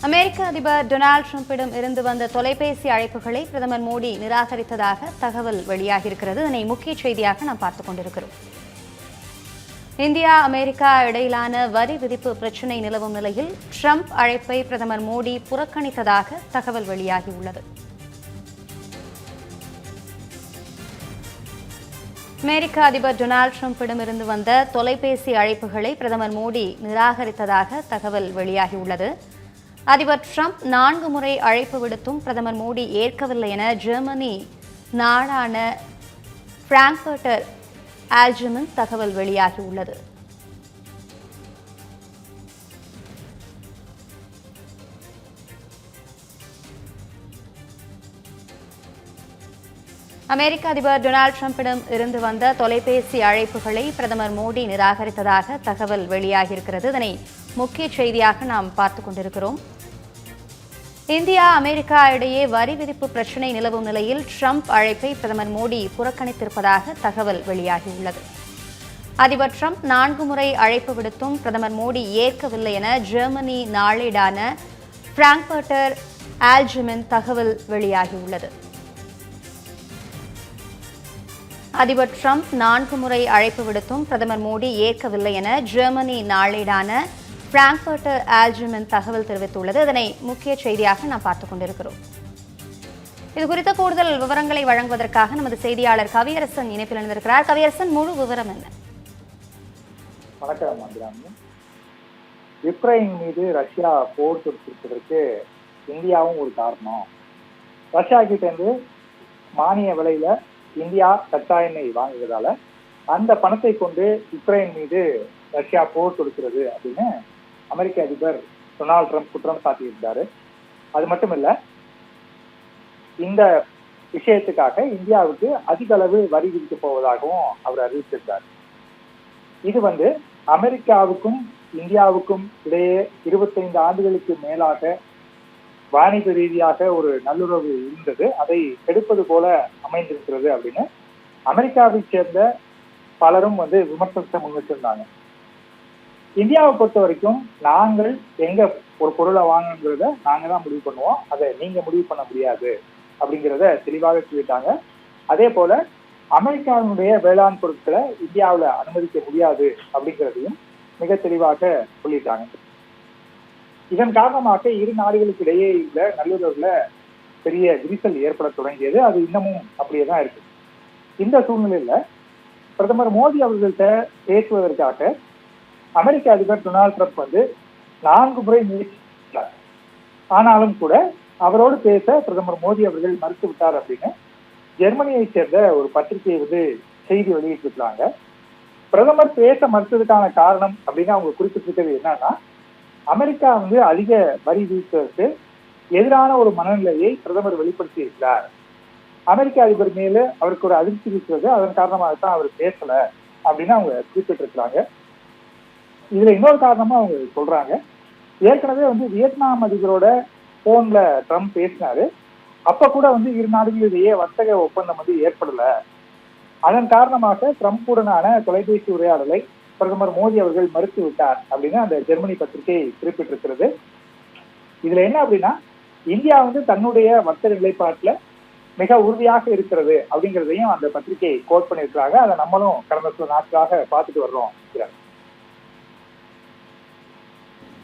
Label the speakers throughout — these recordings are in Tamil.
Speaker 1: அமெரிக்க அதிபர் டொனால்டு ட்ரம்பிடம் இருந்து வந்த தொலைபேசி அழைப்புகளை பிரதமர் மோடி நிராகரித்ததாக தகவல் வெளியாகியிருக்கிறது. இதனை முக்கிய செய்தியாக நாம் பார்த்துக் கொண்டிருக்கிறோம். இந்தியா அமெரிக்கா இடையிலான வரி விதிப்பு பிரச்சினை நிலவும் நிலையில் ட்ரம்ப் அழைப்பை பிரதமர் மோடி புறக்கணித்ததாக தகவல் வெளியாகியுள்ளது. அமெரிக்க அதிபர் டொனால்டு ட்ரம்பிடமிருந்து வந்த தொலைபேசி அழைப்புகளை பிரதமர் மோடி நிராகரித்ததாக தகவல் வெளியாகியுள்ளது. அதிபர் ட்ரம்ப் நான்கு முறை அழைப்பு விடுத்தும் பிரதமர் மோடி ஏற்கவில்லை என ஜெர்மனி நாடான பிராங்க்பர்ட்டர் ஆல்ஜமின் தகவல் வெளியாகியுள்ளது அமெரிக்க அதிபர் டொனால்டு ட்ரம்பிடம் இருந்து வந்த தொலைபேசி அழைப்புகளை பிரதமர் மோடி நிராகரித்ததாக தகவல் வெளியாகியிருக்கிறது. இதனை முக்கிய செய்தியாக நாம் பார்த்து கொண்டிருக்கிறோம். இந்தியா அமெரிக்கா இடையே வரி விதிப்பு பிரச்சினை நிலவும் நிலையில் ட்ரம்ப் அழைப்பை பிரதமர் மோடி புறக்கணித்திருப்பதாக தகவல் வெளியாகியுள்ளது. அதிபர் ட்ரம்ப் நான்கு முறை அழைப்பு விடுத்தும் பிரதமர் மோடி ஏற்கவில்லை என ஜெர்மனி நாளேடான பிராங்க்பர்டர் ஆல்ஜிமின் தகவல் வெளியாகியுள்ளது. அதிபர் ட்ரம்ப் நான்கு முறை அழைப்பு விடுத்தும் பிரதமர் மோடி ஏற்கவில்லை என ஜெர்மனி நாளேடான பிராங்க்ஃபர்ட்டர் ஆல்ஜிமன் தகவல் தெரிவித்துள்ளது. இதனை முக்கிய செய்தியாக நாம் பார்த்துக் கொண்டிருக்கிறோம். இது குறித்த கூடுதல் விவரங்களை வழங்குவதற்காக நமது செய்தியாளர் கவியரசன் இணைப்பில் இணைந்திருக்கிறார். கவியரசன் முழு விவரம் என்ன?
Speaker 2: வணக்கம் யுக்ரைன் மீது ரஷ்யா போர் தொடுத்திருப்பதற்கு இந்தியாவும் ஒரு காரணம். ரஷ்யா கிட்டேருந்து மானிய விலையில இந்தியா கச்சா எண்ணெய் வாங்குகிறதால அந்த பணத்தை கொண்டு யுக்ரைன் மீது ரஷ்யா போர் தொடுக்கிறது அப்படின்னு அமெரிக்க அதிபர் டொனால்டு ட்ரம்ப் குற்றம் சாட்டியிருந்தாரு அது மட்டும் இல்ல இந்த விஷயத்துக்காக இந்தியாவுக்கு அதிக அளவு வரி விதிக்க போவதாகவும் அவர் அறிவித்திருந்தார் இது வந்து அமெரிக்காவுக்கும் இந்தியாவுக்கும் இடையே இருபத்தைந்து ஆண்டுகளுக்கு மேலாக வாணிப ரீதியாக ஒரு நல்லுறவு இருந்தது. அதை கெடுப்பது போல அமைந்திருக்கிறது அப்படின்னு அமெரிக்காவை சேர்ந்த பலரும் வந்து விமர்சனத்தை முன்வச்சிருந்தாங்க. இந்தியாவை பொறுத்த வரைக்கும் நாங்கள் எங்க ஒரு பொருளை வாங்கணுங்கிறத நாங்க தான் முடிவு பண்ணுவோம். அதை நீங்க முடிவு பண்ண முடியாது அப்படிங்கிறத தெளிவாக சொல்லிட்டாங்க. அதே போல அமெரிக்காவினுடைய வேளாண் பொருட்களை இந்தியாவில் அனுமதிக்க முடியாது அப்படிங்கிறதையும் மிக தெளிவாக சொல்லிட்டாங்க. இதன் காரணமாக இரு நாடுகளுக்கு இடையே உள்ள நல்லுறவுல பெரிய விரிசல் ஏற்பட தொடங்கியது. அது இன்னமும் அப்படியே தான் இருக்கு. இந்த சூழ்நிலையில பிரதமர் மோடி அவர்கள்ட்ட பேசுவதற்காக அமெரிக்க அதிபர் டொனால்ட் ட்ரம்ப் வந்து நான்கு முறை முயற்சித்தார் ஆனாலும் கூட அவரோடு பேச பிரதமர் மோடி அவர்கள் மறுத்து விட்டார் அப்படின்னு ஜெர்மனியை சேர்ந்த ஒரு பத்திரிகை வந்து செய்தி வெளியிட்டிருக்கிறாங்க. பிரதமர் பேச மறுத்ததுக்கான காரணம் அப்படின்னு அவங்க குறிப்பிட்டிருக்கிறது என்னன்னா அமெரிக்கா வந்து அதிக வரி விதிப்பதற்கு எதிரான ஒரு மனநிலையை பிரதமர் வெளிப்படுத்தி இருக்கிறார் அமெரிக்க அதிபர் மேல அவருக்கு ஒரு அதிர்ச்சி இருக்கிறது அதன் காரணமாக தான் அவர் பேசல அப்படின்னு அவங்க குறிப்பிட்டிருக்கிறாங்க. இதுல இன்னொரு காரணமா அவங்க சொல்றாங்க. ஏற்கனவே வந்து வியட்நாம் அதிபரோட போன்ல ட்ரம்ப் பேசினாரு. அப்ப கூட வந்து இரு நாடுகளிடையே வர்த்தக ஒப்பந்தம் வந்து ஏற்படல. அதன் காரணமாக ட்ரம்புடனான தொலைபேசி உரையாடலை பிரதமர் மோடி அவர்கள் மறுத்து விட்டார் அப்படின்னு அந்த ஜெர்மனி பத்திரிகை குறிப்பிட்டிருக்கிறது. இதுல என்ன அப்படின்னா இந்தியா வந்து தன்னுடைய வர்த்தக நிலைப்பாட்டுல மிக உறுதியாக இருக்கிறது அப்படிங்கிறதையும் அந்த பத்திரிகை கோட் பண்ணியிருக்கிறாங்க. அதை நம்மளும் கடந்த சில நாட்களாக பார்த்துட்டு வர்றோம்.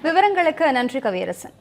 Speaker 1: விவரங்களுக்கு நன்றி கவியரசன்.